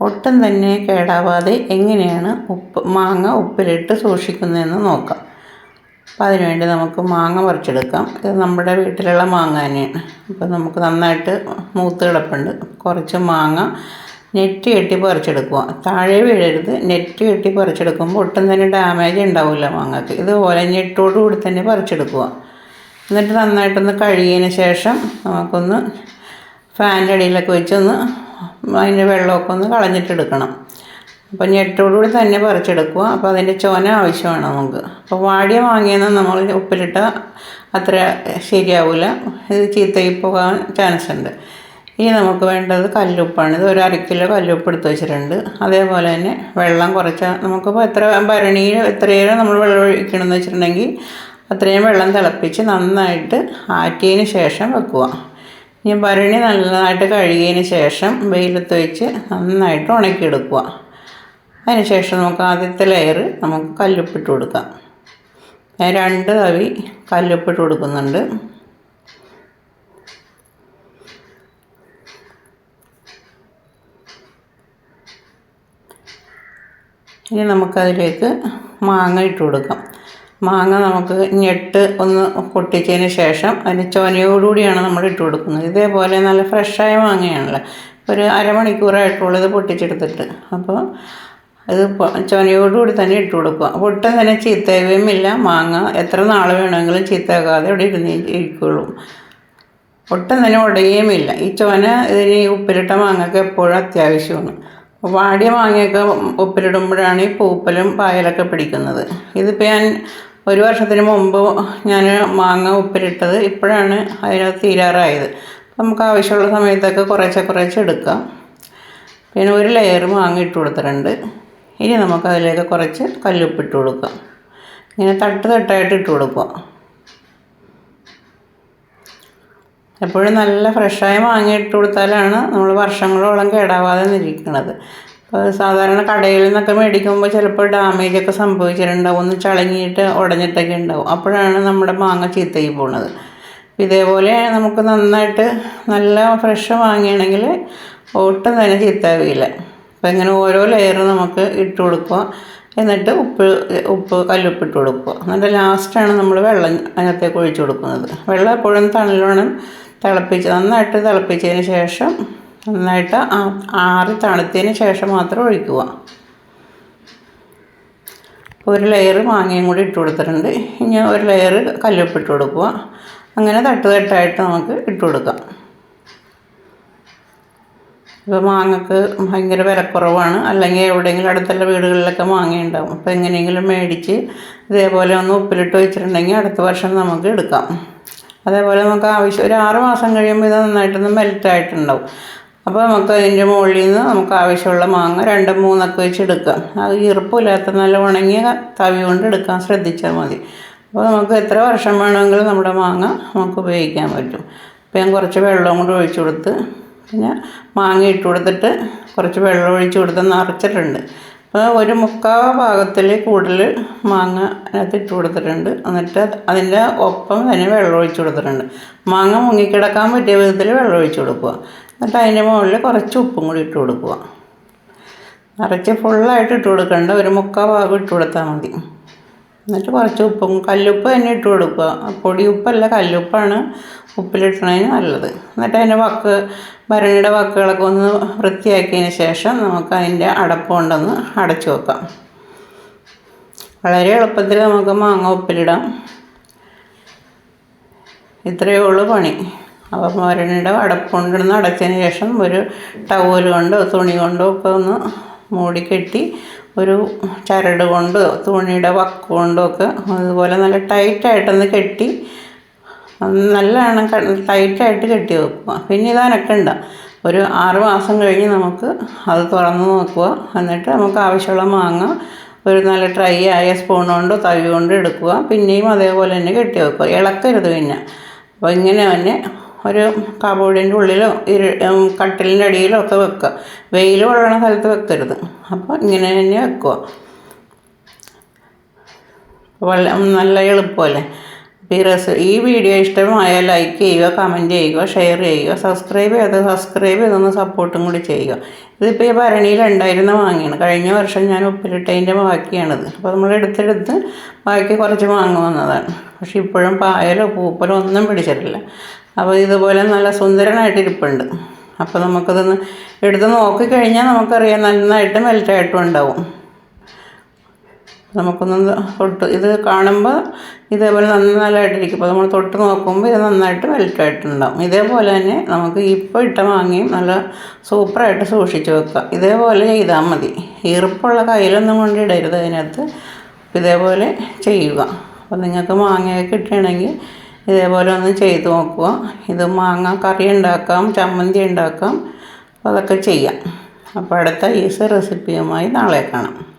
ഒട്ടും തന്നെ കേടാവാതെ എങ്ങനെയാണ് ഉപ്പ് മാങ്ങ ഉപ്പിലിട്ട് സൂക്ഷിക്കുന്നതെന്ന് നോക്കാം. അപ്പോൾ അതിനുവേണ്ടി നമുക്ക് മാങ്ങ പറിച്ചെടുക്കാം. ഇത് നമ്മുടെ വീട്ടിലുള്ള മാങ്ങ തന്നെയാണ്. അപ്പോൾ നമുക്ക് നന്നായിട്ട് മൂത്ത് കിടപ്പുണ്ട്. കുറച്ച് മാങ്ങ നെറ്റ് കെട്ടി പറിച്ചെടുക്കുക താഴെ വീഴരുത്. നെറ്റ് കെട്ടി പറിച്ചെടുക്കുമ്പോൾ ഒട്ടും തന്നെ ഡാമേജ് ഉണ്ടാവില്ല മാങ്ങക്ക്. ഇത് ഞെട്ടോടു കൂടി തന്നെ പറിച്ചെടുക്കുക എന്നിട്ട് നന്നായിട്ടൊന്ന് കഴുകിയതിന് ശേഷം നമുക്കൊന്ന് ഫാനിന്റെ അടിയിലൊക്കെ വെച്ചൊന്ന് അതിന്റെ വെള്ളമൊക്കെ ഒന്ന് കളഞ്ഞിട്ടെടുക്കണം. അപ്പോൾ ഞെട്ടോടുകൂടി തന്നെ പറിച്ചെടുക്കുക അപ്പോൾ അതിന്റെ ചോന ആവശ്യമാണ് നമുക്ക്. അപ്പോൾ വാടിയ വാങ്ങിയെന്ന് നമ്മൾ ഉപ്പിലിട്ട അത്ര ശരിയാവില്ല ഇത് ചീത്തയായി പോകാൻ ചാൻസ് ഉണ്ട് ഇനി നമുക്ക് വേണ്ടത് കല്ലുപ്പാണ്. ഇത് ഒരു അര കിലോ കല്ലുപ്പ് എടുത്ത് വെച്ചിട്ടുണ്ട്. അതേപോലെ തന്നെ വെള്ളം കുറച്ച് നമുക്കിപ്പോൾ എത്ര ഭരണിയിൽ എത്രയേറെ നമ്മൾ വെള്ളം ഒഴിക്കണമെന്ന് വെച്ചിട്ടുണ്ടെങ്കിൽ അത്രയും വെള്ളം തിളപ്പിച്ച് നന്നായിട്ട് ആറ്റിയതിന് ശേഷം വെക്കുക ഇനി ഭരണി നന്നായിട്ട് കഴുകിയതിന് ശേഷം വെയിലത്ത് വെച്ച് നന്നായിട്ട് ഉണക്കിയെടുക്കുക. അതിന് ശേഷം നമുക്ക് ആദ്യത്തെ ലെയർ നമുക്ക് കല്ലുപ്പിട്ട് കൊടുക്കാം. ഞാൻ രണ്ട് തവി കല്ലുപ്പിട്ട് കൊടുക്കുന്നുണ്ട്. ഇനി നമുക്കതിലേക്ക് മാങ്ങ ഇട്ട് കൊടുക്കാം. മാങ്ങ നമുക്ക് ഞെട്ട് ഒന്ന് പൊട്ടിച്ചതിന് ശേഷം അതിന് ചോനയോടുകൂടിയാണ് നമ്മൾ ഇട്ട് കൊടുക്കുന്നത്. ഇതേപോലെ നല്ല ഫ്രഷായ മാങ്ങയാണല്ലോ. ഒരു അരമണിക്കൂറായിട്ടുള്ളൂ ഇത് പൊട്ടിച്ചെടുത്തിട്ട്. അപ്പോൾ അത് ചൊനയോടുകൂടി തന്നെ ഇട്ട് കൊടുക്കുക. അപ്പോൾ തന്നെ ചീത്തയുമില്ല മാങ്ങ എത്ര നാൾ വേണമെങ്കിലും ചീത്തയാകാതെ ഇവിടെ ഇരുന്ന് ഇരിക്കുള്ളൂ. ഒട്ടും തന്നെ ഉടയുകയുമില്ല ഈ ചോന ഇതിന് ഉപ്പിലിട്ട മാങ്ങയ്ക്ക് എപ്പോഴും അത്യാവശ്യമാണ്. വാടിയ മാങ്ങയൊക്കെ ഉപ്പിലിടുമ്പോഴാണ് ഈ പൂപ്പലും പായലൊക്കെ പിടിക്കുന്നത്. ഇതിപ്പോൾ ഞാൻ ഒരു വർഷത്തിന് മുമ്പ് ഞാൻ മാങ്ങ ഉപ്പിലിട്ടത് ഇപ്പോഴാണ് അതിനകത്ത് തീരാറായത്. നമുക്ക് ആവശ്യമുള്ള സമയത്തൊക്കെ കുറേശ്ശെ കുറേശ്ശെ എടുക്കാം. പിന്നെ ഒരു ലെയർ മാങ്ങ ഇട്ട് കൊടുത്തിട്ടുണ്ട്. ഇനി നമുക്ക് അതിലേക്ക് കുറച്ച് കല്ലുപ്പ് കല്ലുപ്പിട്ട് കൊടുക്കാം. ഇങ്ങനെ തട്ട് തട്ടായിട്ട് ഇട്ട് കൊടുക്കുക. എപ്പോഴും നല്ല ഫ്രഷായ മാങ്ങ ഇട്ട് കൊടുത്താലാണ് നമ്മൾ വർഷങ്ങളോളം കേടാവാതെ നിൽക്കുന്നത്. സാധാരണ കടയിൽ നിന്നൊക്കെ മേടിക്കുമ്പോൾ ചിലപ്പോൾ ഡാമേജൊക്കെ സംഭവിച്ചിട്ടുണ്ടാവും. ഒന്ന് ചളങ്ങിയിട്ട് ഉടഞ്ഞിട്ടൊക്കെ ഉണ്ടാവും. അപ്പോഴാണ് നമ്മുടെ മാങ്ങ ചീത്തയായി പോണത്. ഇതേപോലെ നമുക്ക് നന്നായിട്ട് നല്ല ഫ്രഷ് മാങ്ങയാണെങ്കിൽ ഒട്ടും തന്നെ ചീത്താവില്ല. അപ്പം ഇങ്ങനെ ഓരോ ലെയർ നമുക്ക് ഇട്ട് കൊടുക്കുക. എന്നിട്ട് ഉപ്പ് ഉപ്പ് കല്ലുപ്പിട്ട് കൊടുക്കുക. എന്നിട്ട് ലാസ്റ്റാണ് നമ്മൾ വെള്ളം അതിനകത്തേക്ക് ഒഴിച്ച് കൊടുക്കുന്നത്. വെള്ളം എപ്പോഴും തണലോണം തിളപ്പിച്ച് നന്നായിട്ട് തിളപ്പിച്ചതിന് ശേഷം നന്നായിട്ട് ആറി തണുത്തതിന് ശേഷം മാത്രം ഒഴിക്കുക. ഒരു ലെയർ മാങ്ങയും കൂടി ഇട്ട് കൊടുത്തിട്ടുണ്ട്. ഇനി ഒരു ലെയർ കല്ലുപ്പിട്ട് കൊടുക്കുക. അങ്ങനെ തട്ട് തട്ടായിട്ട് നമുക്ക് ഇട്ട് കൊടുക്കാം. ഇപ്പോൾ മാങ്ങക്ക് ഭയങ്കര വിലക്കുറവാണ്. അല്ലെങ്കിൽ എവിടെയെങ്കിലും അടുത്തുള്ള വീടുകളിലൊക്കെ മാങ്ങ ഉണ്ടാവും അപ്പോൾ എങ്ങനെയെങ്കിലും മേടിച്ച് ഇതേപോലെ ഒന്ന് ഉപ്പിലിട്ട് വെച്ചിട്ടുണ്ടെങ്കിൽ അടുത്ത വർഷം നമുക്ക് എടുക്കാം. അതേപോലെ നമുക്ക് ആവശ്യം ഒരു ആറ് മാസം കഴിയുമ്പോൾ ഇത് നന്നായിട്ടൊന്ന് മെൽറ്റായിട്ടുണ്ടാവും അപ്പോൾ നമുക്ക് അതിന്റെ മുകളിൽ നിന്ന് നമുക്ക് ആവശ്യമുള്ള മാങ്ങ രണ്ടും മൂന്നൊക്കെ വെച്ച് എടുക്കാം അത് ഈർപ്പമില്ലാത്ത നല്ല ഉണങ്ങിയ തവി കൊണ്ട് എടുക്കാൻ ശ്രദ്ധിച്ചാൽ മതി. അപ്പോൾ നമുക്ക് എത്ര വർഷം വേണമെങ്കിലും നമ്മുടെ മാങ്ങ നമുക്ക് ഉപയോഗിക്കാൻ പറ്റും. അപ്പോൾ ഞാൻ കുറച്ച് വെള്ളം കൊണ്ട് ഒഴിച്ചു കൊടുത്ത് പിന്നെ മാങ്ങ ഇട്ട് കൊടുത്തിട്ട് കുറച്ച് വെള്ളം ഒഴിച്ചു കൊടുത്ത് നിറച്ചിട്ടുണ്ട്. അപ്പോൾ ഒരു മുക്കാ ഭാഗത്തിൽ കൂടുതൽ മാങ്ങ അതിനകത്ത് ഇട്ട് കൊടുത്തിട്ടുണ്ട്. എന്നിട്ട് അതിന്റെ ഒപ്പം തന്നെ വെള്ളം ഒഴിച്ചു കൊടുത്തിട്ടുണ്ട്. മാങ്ങ മുങ്ങിക്കിടക്കാൻ പറ്റിയ വിധത്തിൽ വെള്ളം ഒഴിച്ചു കൊടുക്കുക. എന്നിട്ട് അതിന്റെ മുകളിൽ കുറച്ച് ഉപ്പും കൂടി ഇട്ട് കൊടുക്കുക. നിറച്ച് ഫുള്ളായിട്ട് ഇട്ട് കൊടുക്കേണ്ട ഒരു മുക്കാൽ ഭാഗം ഇട്ട് കൊടുത്താൽ മതി. എന്നിട്ട് കുറച്ച് ഉപ്പും കല്ലുപ്പ് തന്നെ ഇട്ട് കൊടുക്കുക. പൊടി ഉപ്പല്ല കല്ലുപ്പാണ് ഉപ്പിലിട്ടണതിന് നല്ലത്. എന്നിട്ട് അതിന്റെ വക്ക് ഭരണിയുടെ വക്കുകളൊക്കെ ഒന്ന് വൃത്തിയാക്കിയതിന് ശേഷം നമുക്ക് അതിന്റെ അടപ്പ് കൊണ്ടൊന്ന് അടച്ചു വെക്കാം. വളരെ എളുപ്പത്തിൽ നമുക്ക് മാങ്ങ ഉപ്പിലിടാം. ഇത്രയേ ഉള്ളൂ പണി. അപ്പോൾ മുരണിയുടെ അടപ്പ് കൊണ്ടൊന്ന് അടച്ചതിന് ശേഷം ഒരു ടവൽ കൊണ്ടോ തുണി കൊണ്ടോ ഒക്കെ ഒന്ന് മൂടി കെട്ടി ഒരു ചരട് കൊണ്ടോ തുണിയുടെ വക്ക് കൊണ്ടോ ഒക്കെ അതുപോലെ നല്ല ടൈറ്റായിട്ടൊന്ന് കെട്ടി നല്ലവണ്ണം ടൈറ്റായിട്ട് കെട്ടി വെക്കുക. പിന്നെ ഇത് അനക്കണ്ട. ഒരു ആറ് മാസം കഴിഞ്ഞ് നമുക്ക് അത് തുറന്ന് നോക്കുക. എന്നിട്ട് നമുക്ക് ആവശ്യമുള്ള മാങ്ങ ഒരു നല്ല ഡ്രൈ ആയ സ്പൂൺ കൊണ്ടോ തവി കൊണ്ടോ എടുക്കുക. പിന്നെയും അതേപോലെ തന്നെ കെട്ടി വെക്കുക. ഇളക്കരുത് പിന്നെ. അപ്പോൾ ഇങ്ങനെ തന്നെ ഒരു കബോർഡിന്റെ ഉള്ളിലോ ഇരു കട്ടിലിന്റെ അടിയിലോ ഒക്കെ വെക്കുക. വെയിൽ കൊള്ളണ സ്ഥലത്ത് വെക്കരുത്. അപ്പോൾ ഇങ്ങനെ തന്നെ വെക്കുക. വളരെ നല്ല എളുപ്പമല്ലേ? ഈ റെസ് ഈ വീഡിയോ ഇഷ്ടമായാൽ ലൈക്ക് ചെയ്യുക കമന്റ് ചെയ്യുക ഷെയർ ചെയ്യുക സബ്സ്ക്രൈബ് ചെയ്ത് സബ്സ്ക്രൈബ് ചെയ്തൊന്ന് സപ്പോർട്ടും കൂടി ചെയ്യുക. ഇതിപ്പോൾ ഈ ഭരണിയിൽ ഉണ്ടായിരുന്ന വാങ്ങിയാണ്. കഴിഞ്ഞ വർഷം ഞാൻ ഉപ്പിലിട്ടതിന്റെ ബാക്കിയാണിത്. അപ്പോൾ നമ്മൾ എടുത്തെടുത്ത് ബാക്കി കുറച്ച് വാങ്ങുവന്നതാണ് പക്ഷെ ഇപ്പോഴും പായലോ പൂപ്പലോ ഒന്നും പിടിച്ചിട്ടില്ല. അപ്പോൾ ഇതുപോലെ നല്ല സുന്ദരനായിട്ട് ഇരിപ്പുണ്ട് അപ്പോൾ നമുക്കതൊന്ന് എടുത്ത് നോക്കിക്കഴിഞ്ഞാൽ നമുക്കറിയാം നന്നായിട്ട് മെൽറ്റായിട്ടും ഉണ്ടാവും. നമുക്കൊന്ന് തൊട്ട് ഇത് കാണുമ്പോൾ ഇതേപോലെ നന്നായിട്ടിരിക്കും അപ്പോൾ നമ്മൾ തൊട്ട് നോക്കുമ്പോൾ ഇത് നന്നായിട്ട് മെൽറ്റായിട്ടുണ്ടാവും. ഇതേപോലെ തന്നെ നമുക്ക് ഇപ്പോൾ ഇട്ട വാങ്ങിയും നല്ല സൂപ്പറായിട്ട് സൂക്ഷിച്ച് വെക്കാം. ഇതേപോലെ ചെയ്താൽ മതി. ഈർപ്പുള്ള കയ്യിലൊന്നും കൊണ്ട് ഇടരുത് അതിനകത്ത്. ഇതേപോലെ ചെയ്യുക. അപ്പോൾ നിങ്ങൾക്ക് മാങ്ങയൊക്കെ കിട്ടുകയാണെങ്കിൽ ഇതേപോലെ ഒന്ന് ചെയ്ത് നോക്കുക. ഇത് മാങ്ങ കറി ഉണ്ടാക്കാം ചമ്മന്തി ഉണ്ടാക്കാം. അതൊക്കെ ചെയ്യാം. അപ്പോൾ അടുത്ത ഈസി റെസിപ്പിയുമായി നാളെ കാണാം.